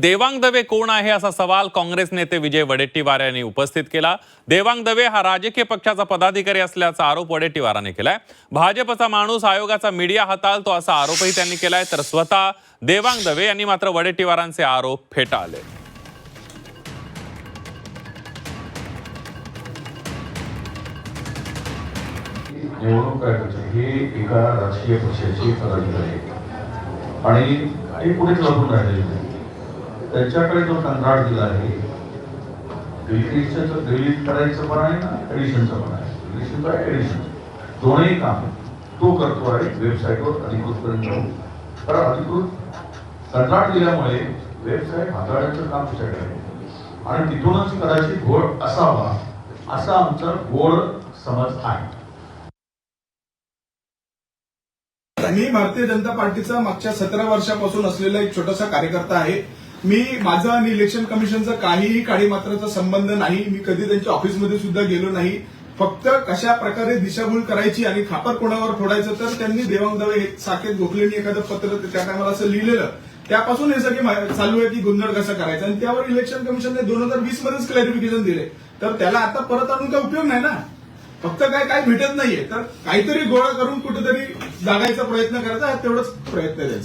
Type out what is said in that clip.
देवांग दवे कोण आहे असा सवाल काँग्रेस नेते विजय वडेट्टीवार यांनी उपस्थित केला. देवांग दवे हा राजकीय पक्षाचा पदाधिकारी असल्याचा आरोप वडेट्टीवारांनी केलाय. भाजपचा माणूस आयोगाचा मीडिया हाताळतो असा आरोपही त्यांनी केलाय तर स्वतः देवांग दवे यांनी मात्र वडेट्टीवारांचे आरोप फेटाळले. निवडणूक एका राजकीय पक्षाची पदाधिकारी आणि त्याच्याकडे जो कंत्राट दिला आहे. डिलिटचं डिलीट करायचं पण आहे ना एडिशनचं पण आहे. डिलिशनचं आहे एडिशन दोन्ही काम तो करतो आहे वेबसाईटवर अधिकृतपर्यंत जाऊन. अधिकृत कंत्राट दिल्यामुळे वेबसाईट हाताळण्याचं काम तुझ्याकडे आहे. आणि तिथूनच कदाचित घोळ असावा असा आमचा गोड समज आहे. मी भारतीय जनता पार्टीचा मागच्या सतरा वर्षापासून असलेला एक छोटासा कार्यकर्ता आहे. मी माझा आणि इलेक्शन कमिशनचा काहीही काळी मात्राचा संबंध नाही. मी कधी त्यांच्या ऑफिसमध्ये सुद्धा गेलो नाही. फक्त कशा प्रकारे दिशाभूल करायची आणि खापर कोणावर फोडायचं तर त्यांनी देवांगदावे साकेत गोखलेंनी एखादं पत्र त्या टायमाला असं लिहिलेलं. त्यापासून हे सगळे चालू आहे की गोंधळ कसा करायचा? आणि त्यावर इलेक्शन कमिशनने दोन हजार वीस मध्येच क्लॅरिफिकेशन दिले. तर त्याला आता परत आणून काय उपयोग नाही ना? फक्त काय काय भेटत नाहीये. तर काहीतरी गोळा करून कुठेतरी जागायचा प्रयत्न करायचा हा तेवढाच प्रयत्न द्यायचा